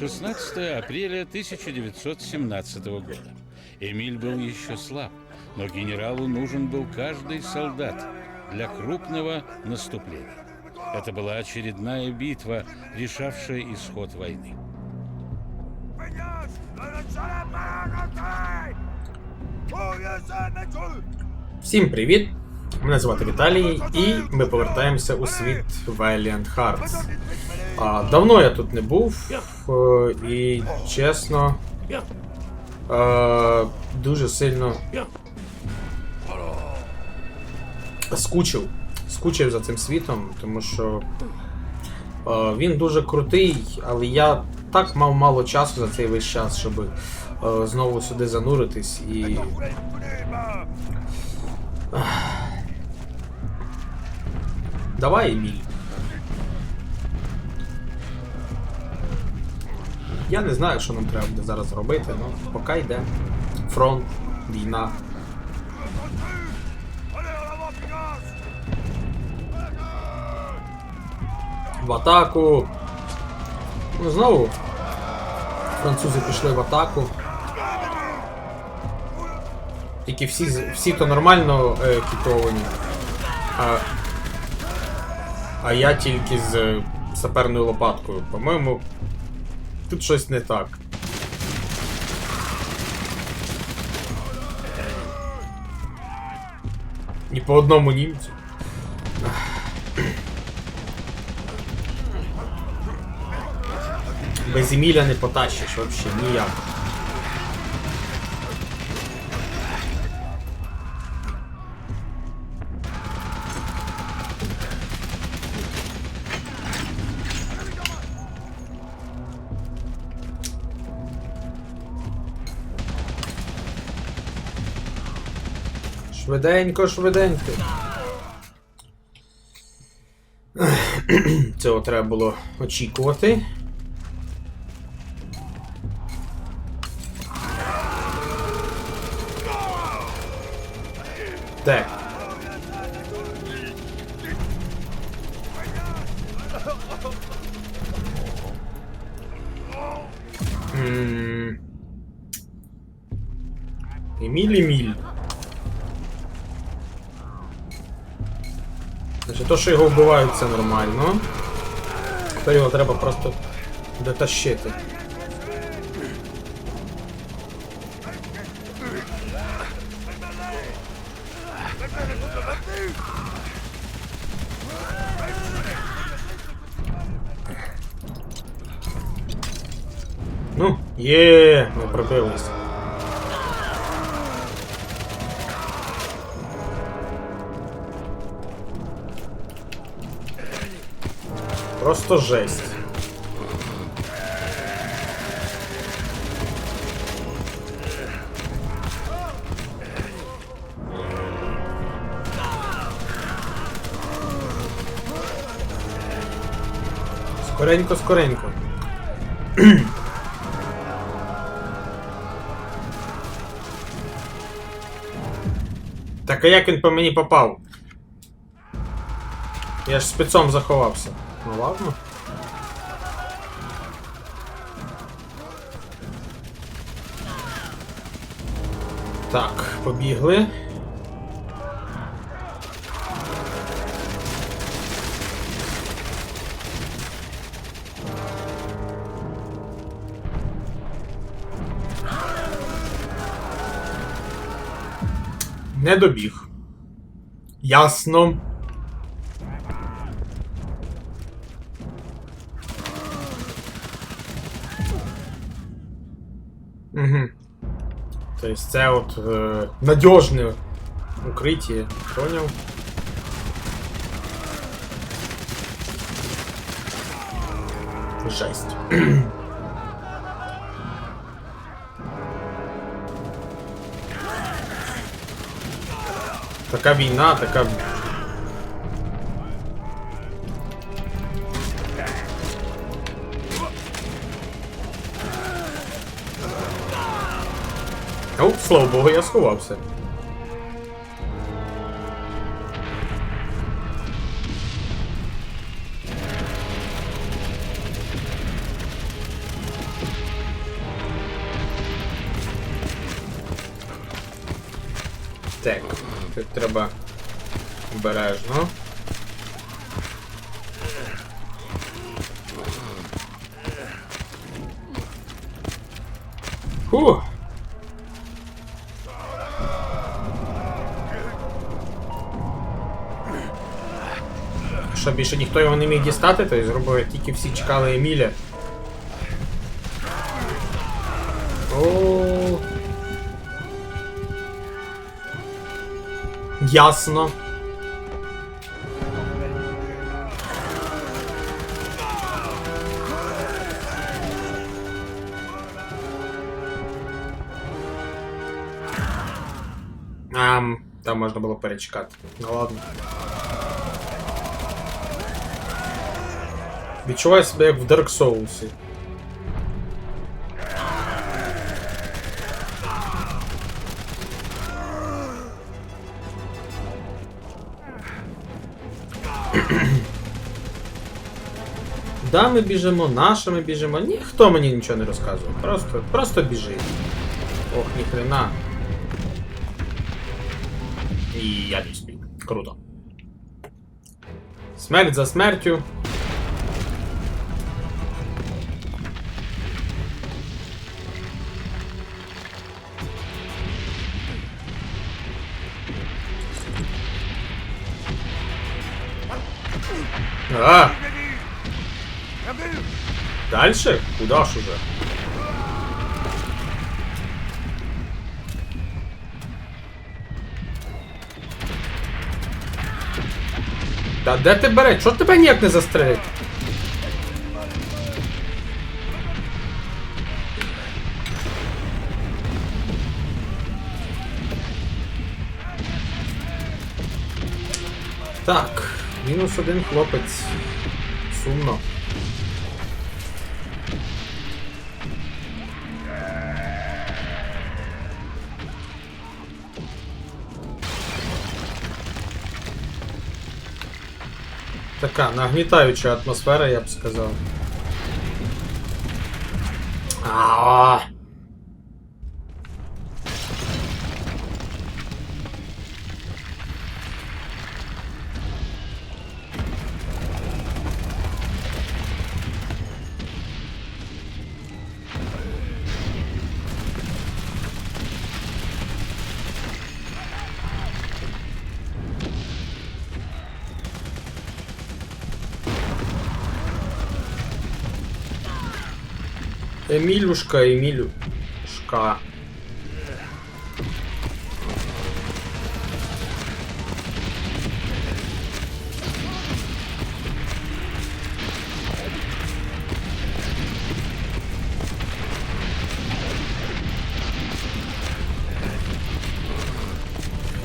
16 апреля 1917 года. Эмиль был еще слаб, но генералу нужен был каждый солдат для крупного наступления. Это была очередная битва, решавшая исход войны. Всім привіт! Мене звати Віталій, і ми повертаємося у світ Valiant Hearts. А, давно я тут не був, е, і чесно. Е, дуже сильно скучив. Скучив за цим світом, тому що е, він дуже крутий, але я так мав мало часу за цей весь час, щоб е, знову сюди зануритись і. Давай, Еміль. Я не знаю, що нам треба буде зараз робити, але поки йде. Фронт, війна. В атаку. Ну, знову. Французи пішли в атаку. Тільки всі, всі то нормально екіповані. А, а я тільки з саперною лопаткою. По-моєму, тут щось не так. Ні по одному німцю. Без Еміля не потащиш вообще ніяк. Швиденько, швиденько. Цього треба було очікувати. Що його вбивають, це нормально. Тепер його треба просто дотащити. Ну, є, ми пробились. Просто жесть. Скоренько, скоренько. Так а як він по мені попав? Я ж спецом заховався. Ну ладно. Так, побігли. Не добіг. Ясно. Тобто це от е, надіжне укриття, поняв? Жесть. така війна, така. О, слава Богу, я сховався. Так, тут треба обережно. Фух. Більше ніхто його не міг дістати, то зробив тільки всі чекали Еміля. О. Ясно. Ам, там можна було перечекати. Ну ладно. Відчуваю себе як в Dark Souls. Да, ми біжимо, наші ми біжимо. Ніхто мені нічого не розказує. Просто, просто біжи. Ох, ніхрена. І я спів. Круто. Смерть за смертю. А! Дальше? Куда ж уже? Та де ти береш? Чого тебе ніяк не застрелить? Так, мінус один хлопець. Сумно. Така нагнітаюча атмосфера, я б сказав. А. Емілюшка, Емілюшка.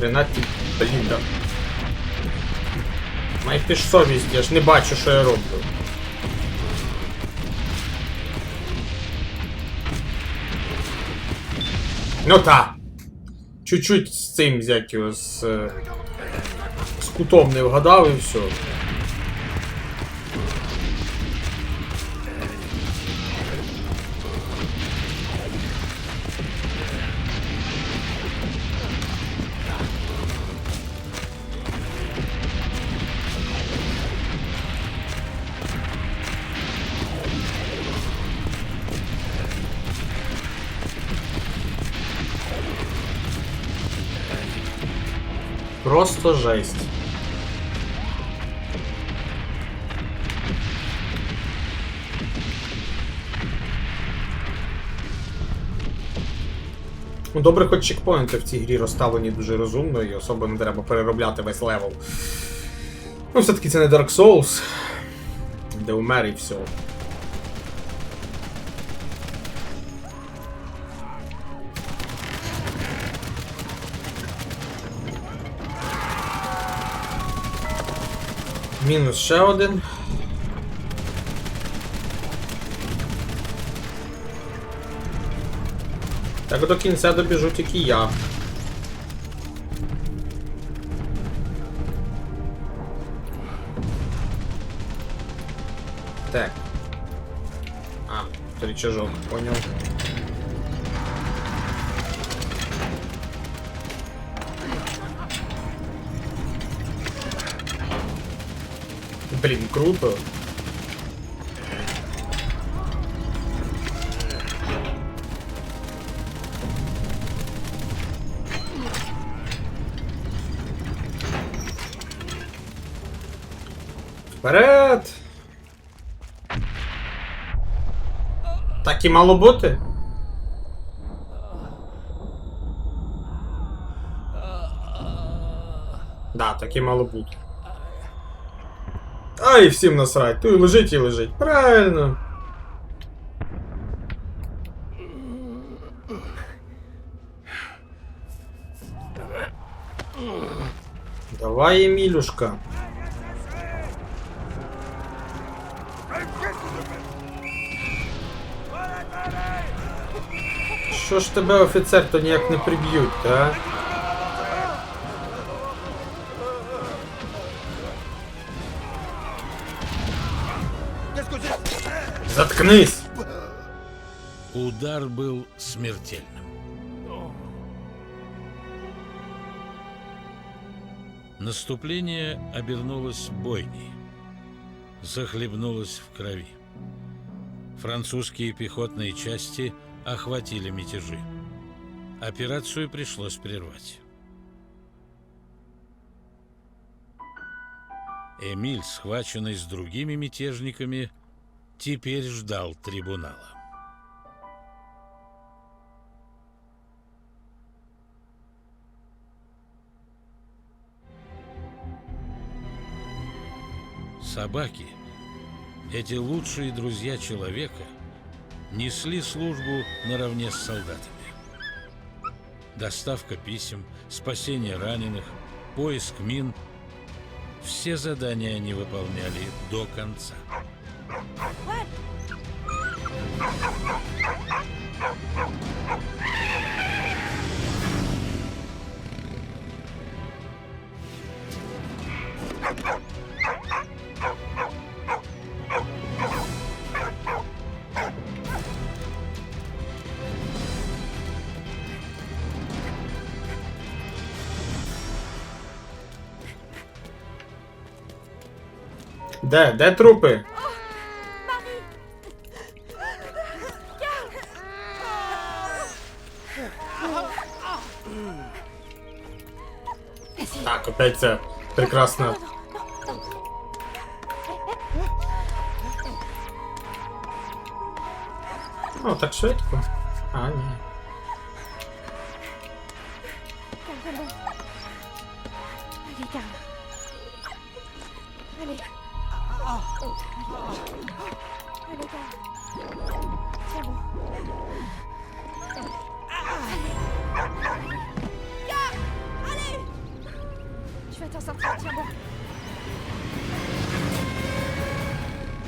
Ренаті, блін, да. Майте ж совість, я ж не бачу, що я роблю. Ну та. Чуть-чуть з цим взять його з. е, З кутом не вгадав і все. Просто жесть. Ну, добре, хоч чекпоінти в цій грі розставлені дуже розумно і особо не треба переробляти весь левел. Ну, все-таки це не Dark Souls, де умер і все. Мінус ще один. Так до кінця добіжу тільки я. Так. А, рычажок, понял. Круто. Вперед! Так і мало бути? Да, так і мало бути. Ай, всім насрать. Тут лежить і лежить. Правильно. Давай, Емілюшка. Що ж тебе офіцер то ніяк не приб'ють, а? Заткнись! Удар был смертельным. Наступление обернулось бойней, захлебнулось в крови. Французские пехотные части охватили мятежи. Операцию пришлось прервать. Эмиль, схваченный с другими мятежниками, теперь ждал трибунала. Собаки, эти лучшие друзья человека, несли службу наравне с солдатами. Доставка писем, спасение раненых, поиск мин – все задания они выполняли до конца. Де? Де трупи? Так, опять це прекрасно. О, так швидко. А, ні. Allez,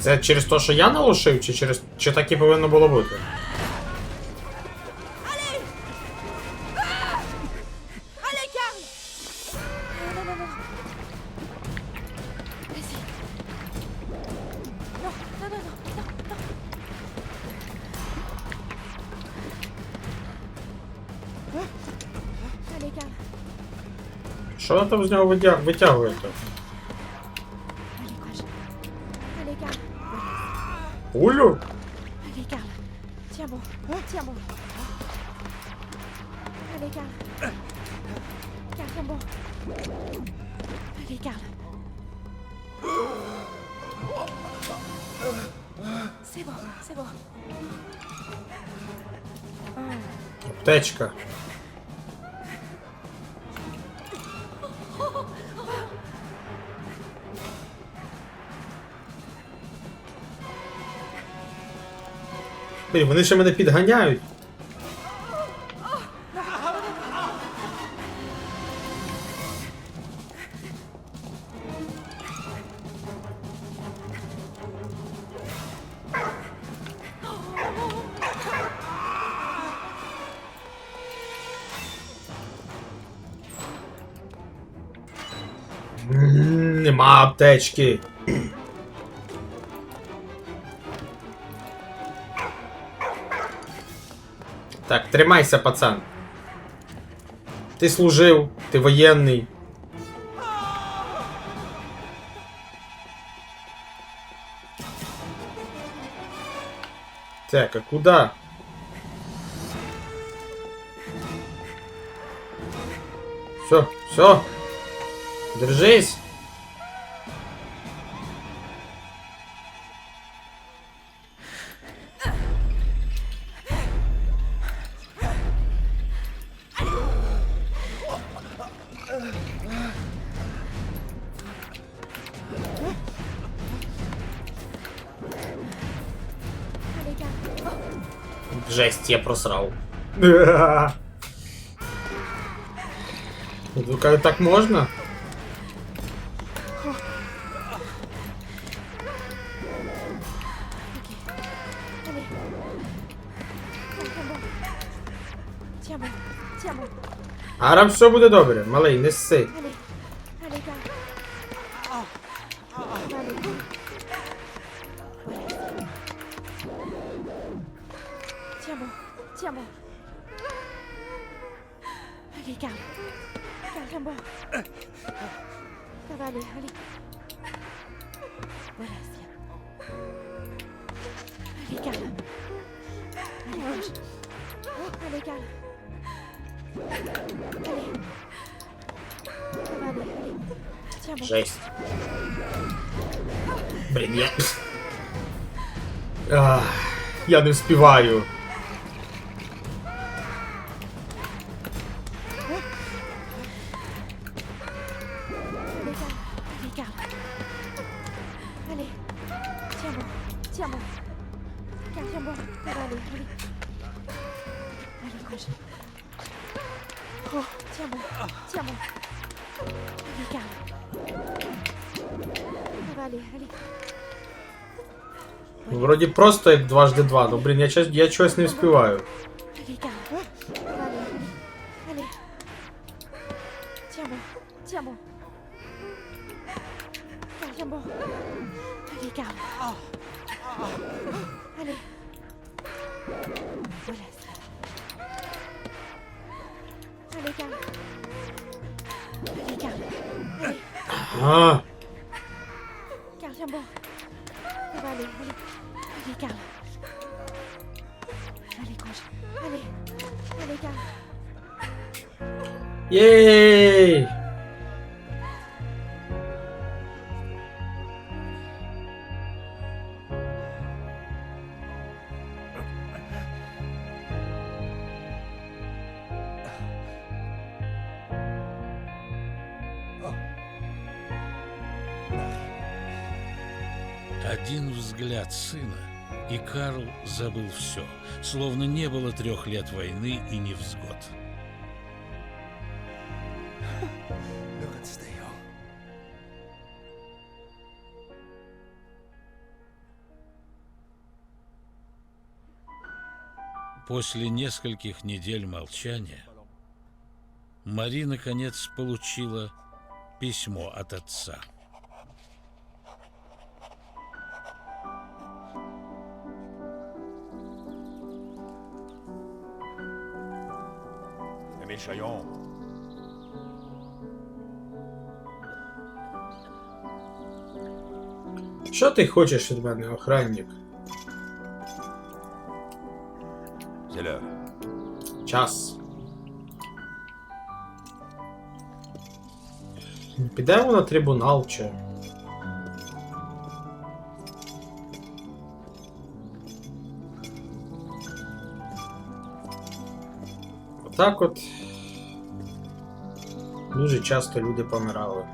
Це через те, що я налушив, чи через. Чи так і повинно було бути? Що ви там з нього витяг... витягуєте? Allez, courage. Блін, вони ще мене підганяють. Нема аптечки. Тримайся, пацан. Ти служив, ти воєнний. Так, а куда? Все, все. Держись. Я просрав. Ну, так можна? Allez. Tiens, bon. Tiens, bon. Tiens, bon. Ара все буде добре, малий, не сси. Я не вспіваю. Просто як дважди два. Ну блін, я, щось- я чогось не вспіваю. Allez, єй! Один взгляд сына, и Карл забыл все, словно не было трех лет войны и невзгод. После нескольких недель молчания Мари наконец получила письмо от отца. Chaillon, Що ти хочеш від мене, охранник? C'est l'heure. Час. Підемо на трибунал чи. Отак от. Дуже часто люди помирали.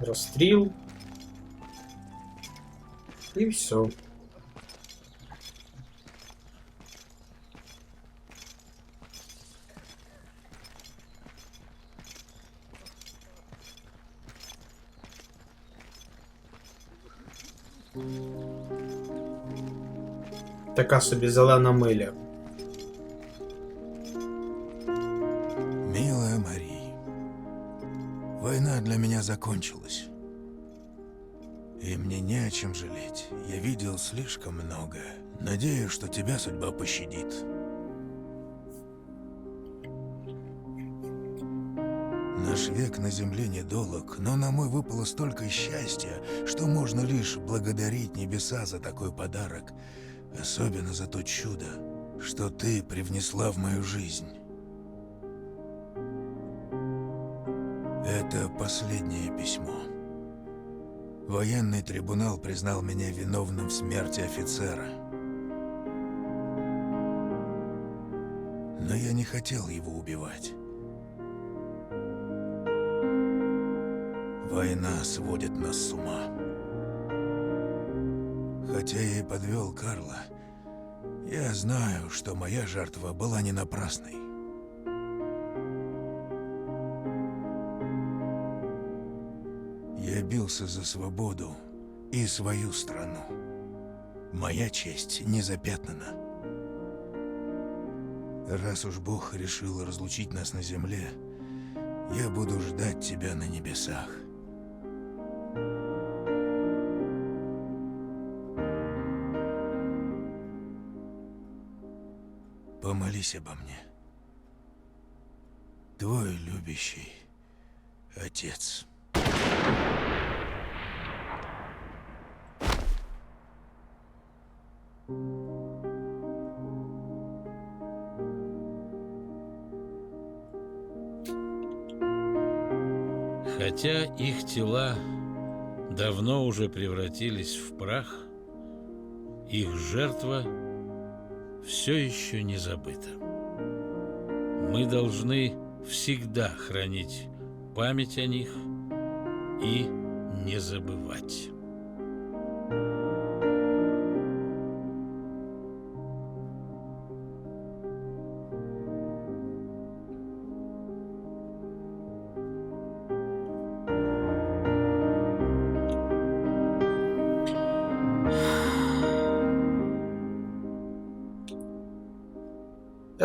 Розстріл. І все. Така собі зелена миля. Милая Война для меня закончилась. И мне не о чем жалеть. Я видел слишком много. Надеюсь, что тебя судьба пощадит. Наш век на земле недолог, но на мой выпало столько счастья, что можно лишь благодарить небеса за такой подарок, особенно за то чудо, что ты привнесла в мою жизнь. Это последнее письмо. Военный трибунал признал меня виновным в смерти офицера. Но я не хотел его убивать. Война сводит нас с ума. Хотя я и подвел Карла, я знаю, что моя жертва была не напрасной. Я бился за свободу и свою страну. Моя честь не запятнана. Раз уж Бог решил разлучить нас на земле, я буду ждать тебя на небесах. Помолись обо мне. Твой любящий отец. Хотя их тела давно уже превратились в прах, их жертва все еще не забыта. Мы должны всегда хранить память о них и не забывать.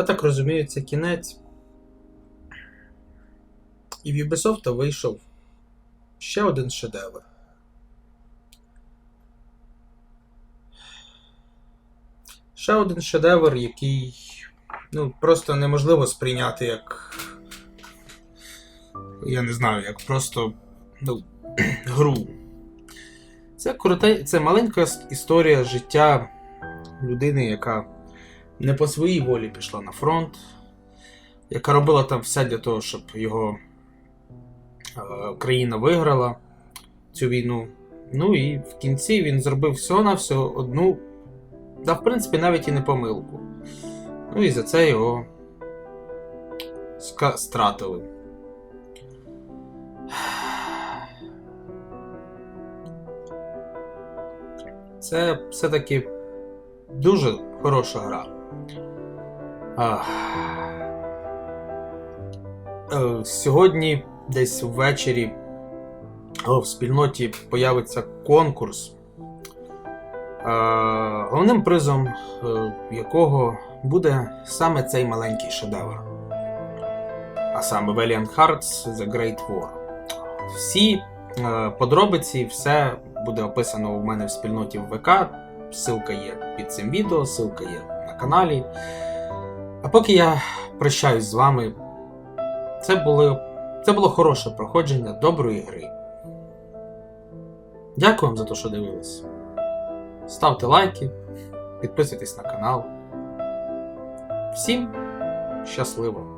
Я так розумію, це кінець. І в Ubisoft вийшов ще один шедевр. Ще один шедевр, який ну, просто неможливо сприйняти як. Я не знаю, як просто ну, гру. Це круте, це маленька історія життя людини, яка не по своїй волі пішла на фронт, яка робила там все для того, щоб його е, країна виграла цю війну. Ну і в кінці він зробив все всього-навсього одну, та в принципі навіть і не помилку. Ну і за це його стратили. Це все-таки дуже хороша гра. Е, сьогодні, десь ввечері, в спільноті появиться конкурс, е, головним призом е, якого буде саме цей маленький шедевр. А саме Valiant Hearts The Great War. Всі подробиці, все буде описано у мене в спільноті в ВК. Ссылка є під цим відео, ссылка є на каналі. А поки я прощаюсь з вами, це було, це було хороше проходження доброї гри. Дякую вам за те, що дивились. Ставте лайки, підписуйтесь на канал. Всім щасливо!